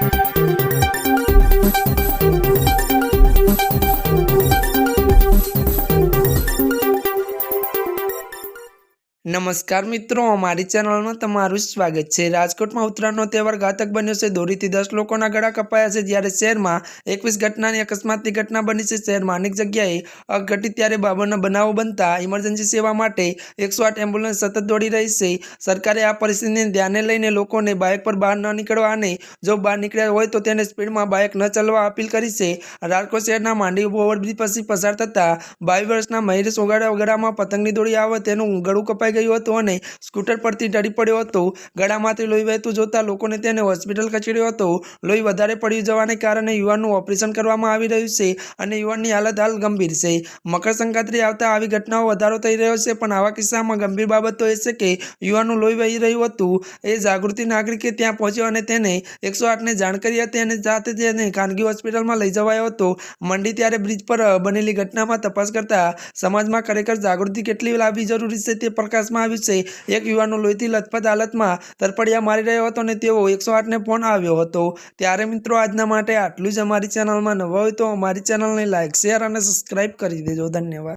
Thank you. નમસ્કાર મિત્રો, અમારી ચેનલમાં તમારું સ્વાગત છે. રાજકોટમાં ઉત્તરાયણનો તહેવાર ઘાતક બન્યો છે. દોરીથી દસ લોકોના ગળા કપાયા છે જ્યારે શહેરમાં એકવીસ ઘટનાની અકસ્માતની ઘટના બની છે. શહેરમાં અનેક જગ્યાએ અઘટિત ત્યારે બાબરના બનાવો બનતા ઇમરજન્સી સેવા માટે એકસો એમ્બ્યુલન્સ સતત દોડી રહી છે. સરકારે આ પરિસ્થિતિને ધ્યાને લઈને લોકોને બાઇક પર બહાર ન નીકળવા અને જો બહાર નીકળ્યા હોય તો તેને સ્પીડમાં બાઇક ન ચલાવવા અપીલ કરી છે. રાજકોટ શહેરના માંડવી ઓવરબ્રિજ પછી પસાર થતા બાવીસ વર્ષના મહેશ ઓગાડા ઓગાડામાં પતંગની દોડી આવે તેનું ગળું કપાઈ ગયું હતું અને સ્કૂટર પરથી ઢળી પડ્યો હતો. ગળામાંથી લોહી વહેતું જોતા લોકોને તેને હોસ્પિટલ ખસેડ્યો હતો. લોહી વધારે પડી જવાને કારણે યુવાનનું ઓપરેશન કરવામાં આવી રહ્યું છે અને યુવાનની હાલત હાલ ગંભીર છે. મકર સંક્રાંતિ આવતા આવી ઘટનાઓ વધારો થઈ રહ્યો છે, પણ આવા કિસ્સામાં ગંભીર બાબત તો એ છે કે યુવાનનું લોહી વહી રહ્યું હતું. એ જાગૃતિ નાગરિકે ત્યાં પહોંચ્યો અને તેને એકસો આઠને જાણ કરી હતી અને સાથે તેને ખાનગી હોસ્પિટલમાં લઈ જવાયો હતો. મંડી ત્યારે બ્રિજ પર બનેલી ઘટનામાં તપાસ કરતા સમાજમાં ખરેખર જાગૃતિ કેટલી લાવવી જરૂરી છે તે પ્રકાશમાં આવ્યું છે. એક યુવાનો લોહીથી લથપથ હાલતમાં તરપડિયા મારી રહ્યો હતો અને તેઓ એકસો આઠને ફોન આવ્યો હતો. ત્યારે મિત્રો, આજના માટે આટલું જ. અમારી ચેનલમાં નવા હોય તો અમારી ચેનલને લાઇક શેર અને સબસ્ક્રાઇબ કરી દેજો. ધન્યવાદ.